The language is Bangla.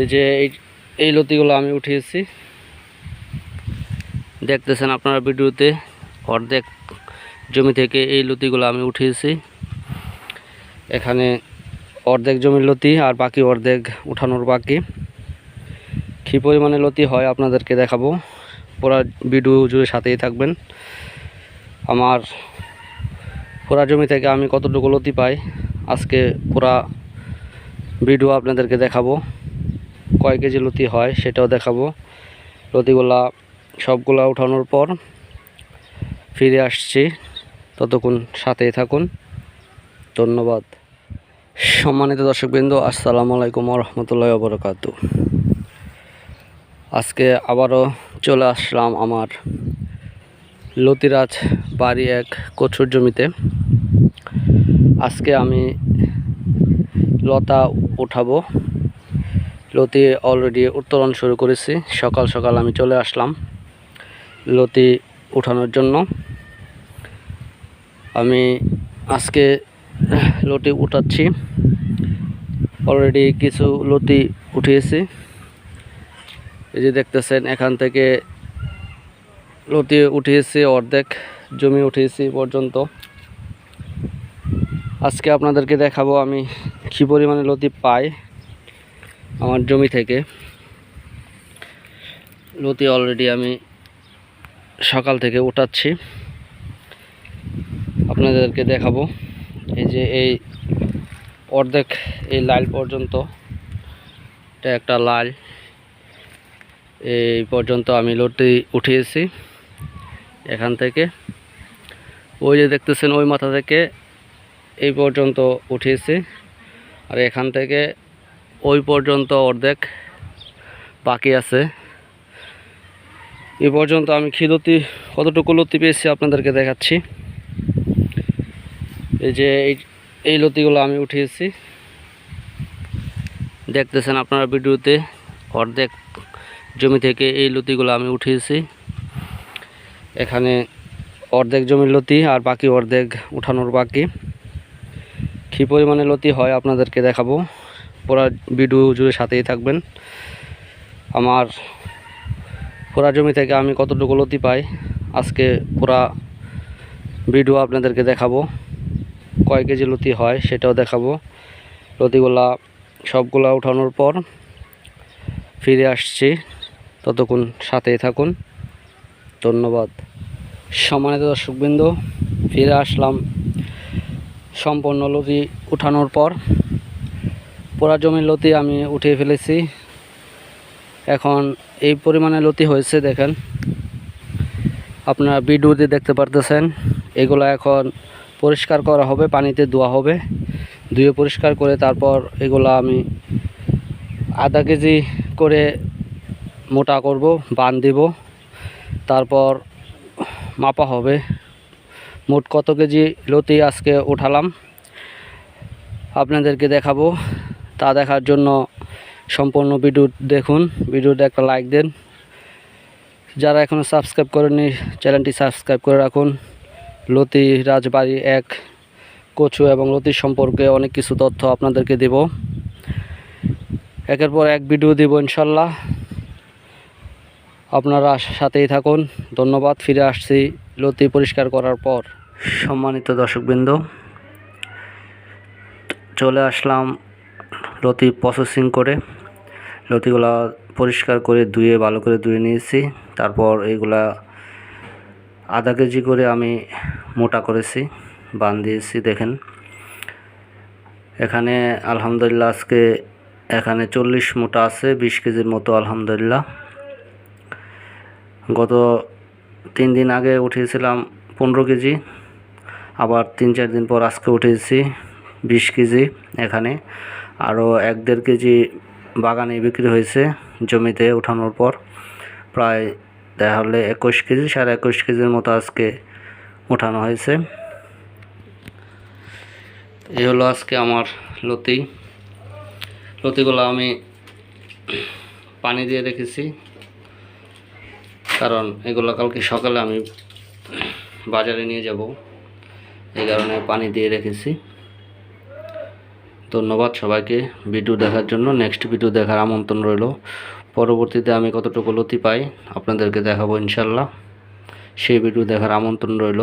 এই যে এই লতিগুলো আমি উঠিয়েছি। দেখতেছেন আপনারা ভিডিওতে অর্ধেক জমি থেকে এই লতিগুলো আমি উঠিয়েছি। এখানে অর্ধেক জমির লতি আর বাকি অর্ধেক উঠানোর বাকি। কী পরিমাণে লতি হয় আপনাদেরকে দেখাবো। পুরা ভিডিও জুড়ে সাথেই থাকবেন। আমার পুরা জমি থেকে আমি কতটুকু লতি পাই, আজকে পুরা ভিডিও আপনাদেরকে দেখাবো। কয় কেজি লতি হয় সেটাও দেখাবো। লতিগুলা সবগুলা উঠানোর পর ফিরে আসছি। ততক্ষণ সাথেই থাকুন। ধন্যবাদ। সম্মানিত দর্শকবৃন্দ, আসসালামু আলাইকুম রহমতুল্লাহ বরকাত আজকে আবারও চলে আসলাম আমার লতিরাজ বাড়ি এক কচুর জমিতে। আজকে আমি লতা উঠাবো। লতি অলরেডি উত্তোলন শুরু করেছি। সকাল সকাল আমি চলে আসলাম লতি উঠানোর জন্য। আমি আজকে লতি উঠাচ্ছি। অলরেডি কিছু লতি উঠিয়েছি। এই যে দেখতেছেন, এখান থেকে লতি উঠিয়েছি অর্ধেক, জমি উঠিয়েছি পর্যন্ত। আজকে আপনাদেরকে দেখাবো আমি কী পরিমাণে লতি পাই। আমার জমি থেকে। লতি অলরেডি আমি সকাল থেকে উঠাচ্ছি। আপনাদেরকে দেখাবো। এই যে এই অর্ধেক এই লাইল পর্যন্ত, এটা একটা লাল। এই পর্যন্ত আমি লতি উঠিয়েছি এখান থেকে। ওই যে দেখতেছেন, ওই মাথা থেকে এই পর্যন্ত উঠিয়েছি। আর এখান থেকে ওই পর্যন্ত অর্ধেক বাকি আছে। এই পর্যন্ত আমি খিলতি কতটুকু লতি পেয়েছি আপনাদেরকে দেখাচ্ছি। এই যে এই লতিগুলো আমি উঠিয়েছি। দেখতেছেন আপনারা ভিডিওতে অর্ধেক জমি থেকে এই লতিগুলো আমি উঠিয়েছি। এখানে অর্ধেক জমির লতি আর বাকি অর্ধেক উঠানোর বাকি। কী পরিমাণে লতি হয় আপনাদেরকে দেখাবো। পুরা ভিডিও জুড়ে সাথেই থাকবেন। আমার পুরা জমি থেকে আমি কতটুকু লতি পাই, আজকে পুরা ভিডিও আপনাদেরকে দেখাবো। কয় কেজি লতি হয় সেটাও দেখাবো। লতিগুলা সবগুলা উঠানোর পর ফিরে আসছি। ততক্ষণ সাথেই থাকুন। ধন্যবাদ। সম্মানিত দর্শকবৃন্দ, ফিরে আসলাম। সম্পূর্ণ লতি উঠানোর পর পোড়া জমির লতি আমি উঠিয়ে ফেলেছি। এখন এই পরিমাণে লতি হয়েছে, দেখেন। আপনারা ভিডিওতে দেখতে পারতেছেন। এগুলো এখন পরিষ্কার করা হবে, পানিতে ধোয়া হবে। ধুয়ে পরিষ্কার করে তারপর এগুলো আমি আধা কেজি করে মোটা করব, বান দিব। তারপর মাপা হবে। মোট কত কেজি লতি আজকে উঠালাম, আপনাদেরকে দেখাবো। তা দেখার জন্য সম্পূর্ণ ভিডিও দেখুন। ভিডিওতে একটা লাইক দেন। যারা এখনও সাবস্ক্রাইব করেনি চ্যানেলটি সাবস্ক্রাইব করে রাখুন। লতি রাজবাড়ি এক, কচু এবং লতির সম্পর্কে অনেক কিছু তথ্য আপনাদেরকে দেব। একের পর এক ভিডিও দেব ইনশাল্লাহ। আপনারা সাথেই থাকুন। ধন্যবাদ। ফিরে আসছি লতি পরিষ্কার করার পর। সম্মানিত দর্শকবৃন্দ, চলে আসলাম লতি প্রসেসিং করে। লতিগুলা পরিষ্কার করে ধুয়ে, ভালো করে ধুয়ে নিয়েছি। তারপর এইগুলা আধা কেজি করে আমি মোটা করেছি, বান দিয়েছি, দেখেন। এখানে আলহামদুলিল্লাহ আজকে এখানে চল্লিশ মোটা আছে, বিশ কেজির মতো আলহামদুলিল্লাহ। গত তিন দিন আগে উঠিয়েছিলাম পনেরো কেজি, আবার তিন চার দিন পর আজকে উঠেছি বিশ কেজি এখানে। আরও এক দেড় কেজি বাগানে বিক্রি হয়েছে জমিতে উঠানোর পর। প্রায় তাহলে একুশ কেজি, সাড়ে একুশ কেজির মতো আজকে উঠানো হয়েছে। এই হলো আজকে আমার লতি। লতিগুলো আমি পানি দিয়ে রেখেছি। কারণ এগুলো কালকে সকালে আমি বাজারে নিয়ে যাব। এই কারণে পানি দিয়ে রেখেছি। ধন্যবাদ সবাইকে ভিডিও দেখার জন্য। নেক্সট ভিডিও দেখার আমন্ত্রণ রইল। পরবর্তীতে আমি কতটুকু লতি পাই আপনাদেরকে দেখাবো ইনশাল্লাহ সেই ভিডিও দেখার আমন্ত্রণ রইল।